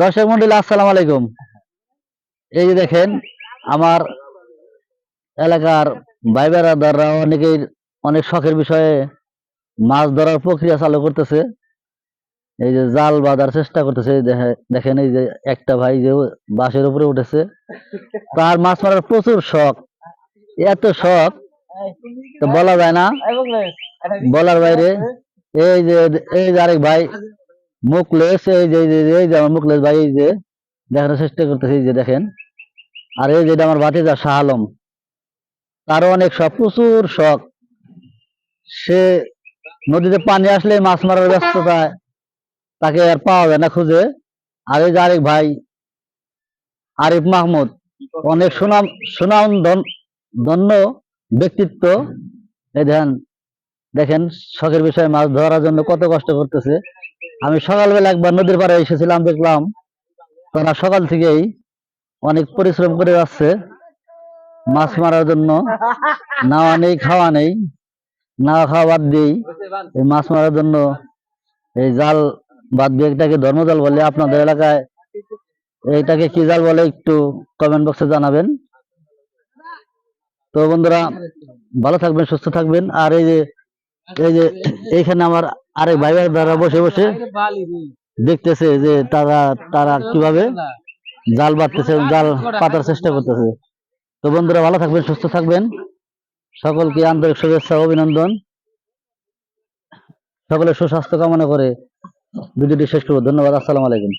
দর্শক মন্ডলী, আসসালামু আলাইকুম। এই যে দেখেন, আমার এলাকার ভাই বেড়াদাররা অনেকেই অনেক শখের বিষয়ে মাছ ধরার প্রক্রিয়া চালু করতেছে। এই যে জাল বাঁধার চেষ্টা করতেছে। দেখেন এই যে একটা ভাই যে বাঁশের উপরে উঠেছে, তার মাছ মারার প্রচুর শখ। এত শখ, তো বলা যায় না। বলার বাইরে, এই যে এই যে আরেক ভাই মুকলেশ এই যে এই যে আমার মুকলেশ ভাই, এই যে, দেখানোর চেষ্টা করতেছে যে দেখেন। আর এই যেটা আমার ভাতিজা শাহ আলম। তারও অনেক শখ, প্রচুর শখ। সে নদীতে পানি আসলে মাছ মারার ব্যস্ততায় তাকে আর পাওয়া যায় না খুঁজে। আর এই যে আরেক ভাই, আরিফ মাহমুদ, অনেক সুনাম সুনাম ধন- ধন্য ব্যক্তিত্ব। এই দেখেন দেখেন, শখের বিষয়ে মাছ ধরার জন্য কত কষ্ট করতেছে। আমি সকালবেলা একবার নদীর পাড়ে এসেছিলাম, দেখলাম তারা সকাল থেকেই অনেক পরিশ্রম করে যাচ্ছে মাছ মারার জন্য। নাওয়া নেই, খাওয়া নেই। নাওয়া খাওয়া বাদ দিয়েই এই মাছ মারার জন্য এই জাল বাদ দিয়ে এটাকে ধর্মজাল বলে। আপনাদের এলাকায় এইটাকে কি জাল বলে একটু কমেন্ট বক্সে জানাবেন। তো বন্ধুরা, ভালো থাকবেন, সুস্থ থাকবেন। আর এই যে এই যে এইখানে আমার আরেক ভাই দ্বারা বসে বসে দেখতেছে যে তারা তারা কীভাবে জাল বাঁধতেছে জাল পাতার চেষ্টা করতেছে। তো বন্ধুরা, ভালো থাকবেন, সুস্থ থাকবেন। সকলকে আন্তরিক শুভেচ্ছা, অভিনন্দন। সকলের সুস্বাস্থ্য কামনা করে ভিডিওটি শেষ করব। ধন্যবাদ, আসসালামু আলাইকুম।